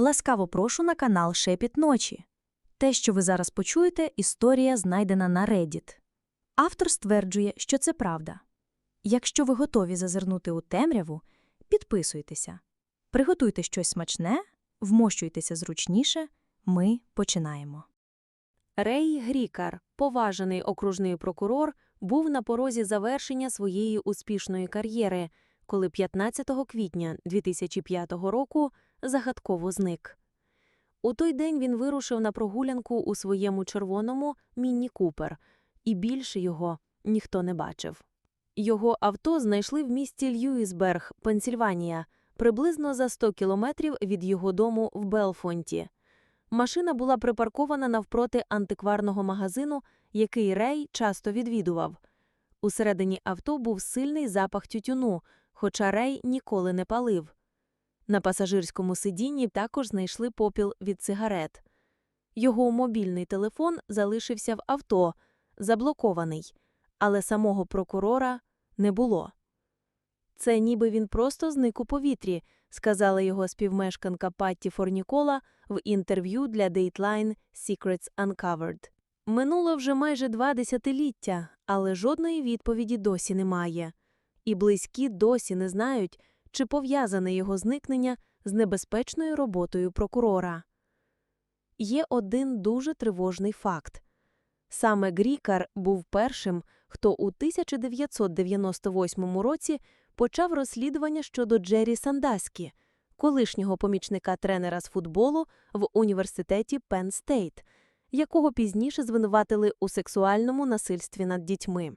Ласкаво прошу на канал Шепіт ночі. Те, що ви зараз почуєте, історія знайдена на Reddit. Автор стверджує, що це правда. Якщо ви готові зазирнути у темряву, підписуйтеся. Приготуйте щось смачне, вмощуйтеся зручніше. Ми починаємо. Рей Грікар, поважений окружний прокурор, був на порозі завершення своєї успішної кар'єри, коли 15 квітня 2005 року загадково зник. У той день він вирушив на прогулянку у своєму червоному Мінні Купер, і більше його ніхто не бачив. Його авто знайшли в місті Льюісберг, Пенсільванія, приблизно за 100 кілометрів від його дому в Белфонті. Машина була припаркована навпроти антикварного магазину, який Рей часто відвідував. Усередині авто був сильний запах тютюну, хоча Рей ніколи не палив. На пасажирському сидінні також знайшли попіл від сигарет. Його мобільний телефон залишився в авто, заблокований, але самого прокурора не було. Це ніби він просто зник у повітрі, сказала його співмешканка Патті Форнікола в інтерв'ю для Dateline Secrets Uncovered. Минуло вже майже два десятиліття, але жодної відповіді досі немає. І близькі досі не знають, чи пов'язане його зникнення з небезпечною роботою прокурора. Є один дуже тривожний факт. Саме Грікар був першим, хто у 1998 році почав розслідування щодо Джері Сандаскі, колишнього помічника тренера з футболу в університеті Пенн Стейт, якого пізніше звинуватили у сексуальному насильстві над дітьми.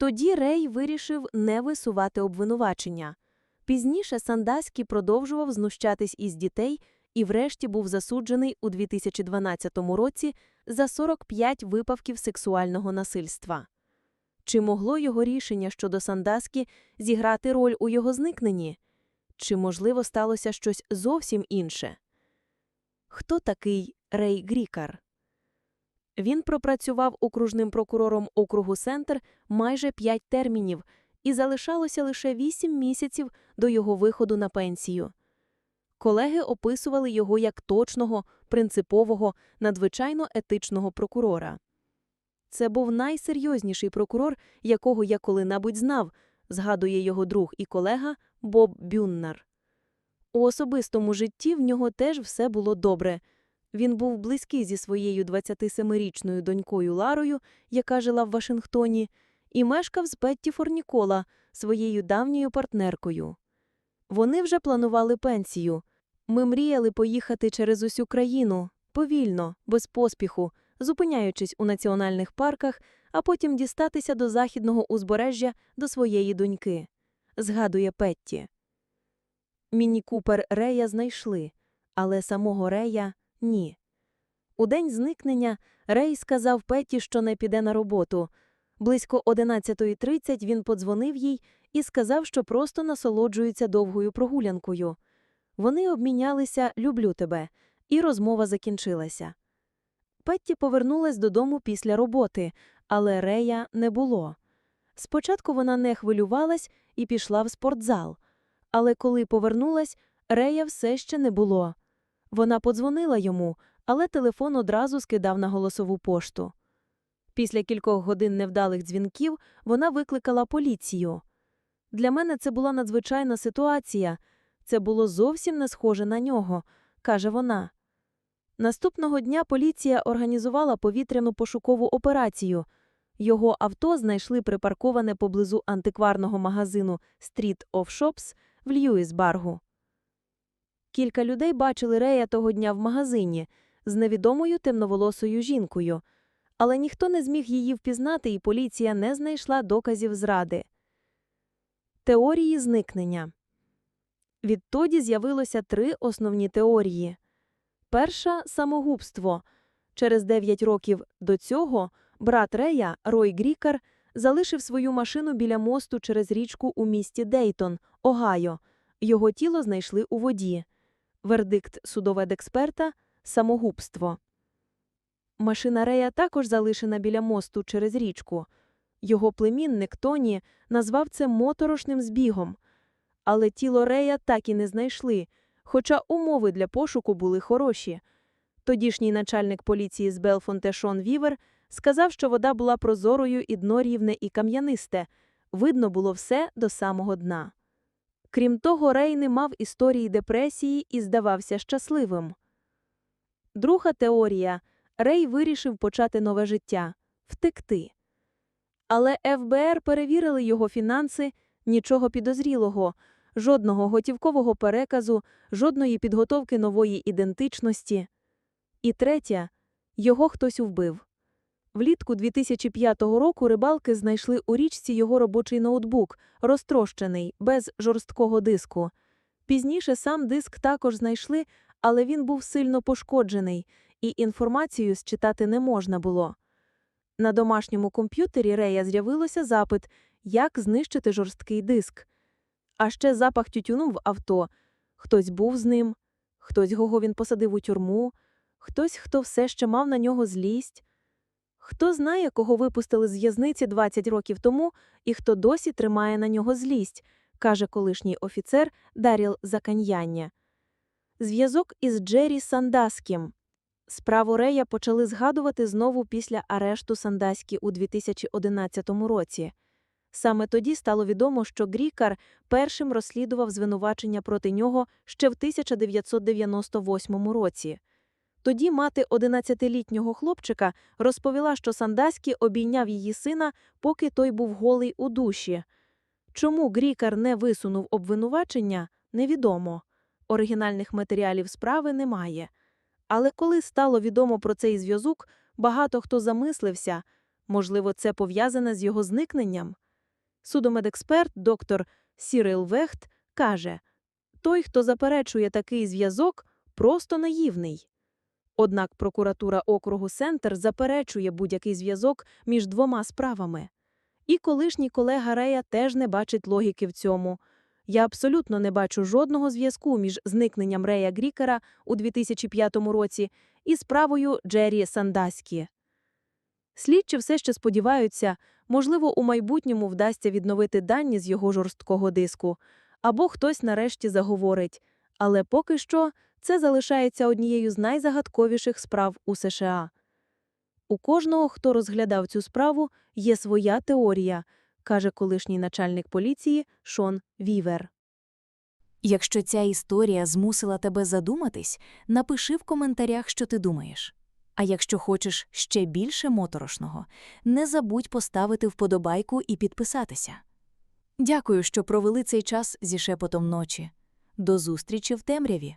Тоді Рей вирішив не висувати обвинувачення. Пізніше Сандаскі продовжував знущатись із дітей і врешті був засуджений у 2012 році за 45 випадків сексуального насильства. Чи могло його рішення щодо Сандаскі зіграти роль у його зникненні? Чи, можливо, сталося щось зовсім інше? Хто такий Рей Грікар? Він пропрацював окружним прокурором округу Сентер майже п'ять термінів, і залишалося лише вісім місяців до його виходу на пенсію. Колеги описували його як точного, принципового, надзвичайно етичного прокурора. Це був найсерйозніший прокурор, якого я коли-небудь знав, згадує його друг і колега Боб Бюннер. У особистому житті в нього теж все було добре. Він був близький зі своєю 27-річною донькою Ларою, яка жила в Вашингтоні, і мешкав з Бетті Форнікола, своєю давньою партнеркою. Вони вже планували пенсію. Ми мріяли поїхати через усю країну, повільно, без поспіху, зупиняючись у національних парках, а потім дістатися до західного узбережжя до своєї доньки, згадує Петті. Міні Купер Рея знайшли, але самого Рея ні. У день зникнення Рей сказав Петті, що не піде на роботу. Близько 11.30 він подзвонив їй і сказав, що просто насолоджується довгою прогулянкою. Вони обмінялися Люблю тебе, і розмова закінчилася. Петті повернулась додому після роботи, але Рея не було. Спочатку вона не хвилювалась і пішла в спортзал, але коли повернулась, Рея все ще не було. Вона подзвонила йому, але телефон одразу скидав на голосову пошту. Після кількох годин невдалих дзвінків вона викликала поліцію. Для мене це була надзвичайна ситуація. Це було зовсім не схоже на нього, каже вона. Наступного дня поліція організувала повітряну пошукову операцію. Його авто знайшли припарковане поблизу антикварного магазину Street of в Льюісбаргу. Кілька людей бачили Рея того дня в магазині з невідомою темноволосою жінкою, але ніхто не зміг її впізнати, і поліція не знайшла доказів зради. Теорії зникнення Відтоді з'явилося три основні теорії. Перша самогубство. Через 9 років до цього брат Рея, Рой Грікар, залишив свою машину біля мосту через річку у місті Дейтон, Огайо. Його тіло знайшли у воді. Вердикт судоведексперта самогубство. Машина Рея також залишена біля мосту через річку. Його племінник Тоні назвав це моторошним збігом. Але тіло Рея так і не знайшли, хоча умови для пошуку були хороші. Тодішній начальник поліції з Белфонте Шон Вівер сказав, що вода була прозорою і дно рівне і кам'янисте. Видно було все до самого дна. Крім того, Рей не мав історії депресії і здавався щасливим. Друга теорія Рей вирішив почати нове життя втекти. Але ФБР перевірили його фінанси, нічого підозрілого, жодного готівкового переказу, жодної підготовки нової ідентичності. І третя його хтось вбив. Влітку 2005 року рибалки знайшли у річці його робочий ноутбук, розтрощений, без жорсткого диску. Пізніше сам диск також знайшли, але він був сильно пошкоджений, і інформацію считати не можна було. На домашньому комп'ютері Рея з'явилося запит, як знищити жорсткий диск. А ще запах тютюну в авто. Хтось був з ним, хтось, кого він посадив у тюрму, хтось, хто все ще мав на нього злість. Хто знає, кого випустили з в'язниці 20 років тому і хто досі тримає на нього злість, каже колишній офіцер Даріл Заканьяння. Зв'язок із Джері Сандаскім. Справу Рея почали згадувати знову після арешту Сандаскі у 2011 році. Саме тоді стало відомо, що Грікар першим розслідував звинувачення проти нього ще в 1998 році. Тоді мати 11-літнього хлопчика розповіла, що Сандаскі обійняв її сина, поки той був голий у душі. Чому Грікар не висунув обвинувачення, невідомо. Оригінальних матеріалів справи немає. Але коли стало відомо про цей зв'язок, багато хто замислився, можливо, це пов'язане з його зникненням. Судомедексперт доктор Сірил Вехт каже, той, хто заперечує такий зв'язок, просто наївний. Однак прокуратура округу Сентер заперечує будь-який зв'язок між двома справами. І колишній колега Рея теж не бачить логіки в цьому. Я абсолютно не бачу жодного зв'язку між зникненням Рея Грікера у 2005 році і справою Джері Сандаскі. Слідчі все ще сподіваються, можливо, у майбутньому вдасться відновити дані з його жорсткого диску, або хтось нарешті заговорить, але поки що це залишається однією з найзагадковіших справ у США. У кожного, хто розглядав цю справу, є своя теорія, каже колишній начальник поліції Шон Вівер. Якщо ця історія змусила тебе задуматись, напиши в коментарях, що ти думаєш. А якщо хочеш ще більше моторошного, не забудь поставити вподобайку і підписатися. Дякую, що провели цей час зі шепотом ночі. До зустрічі в темряві!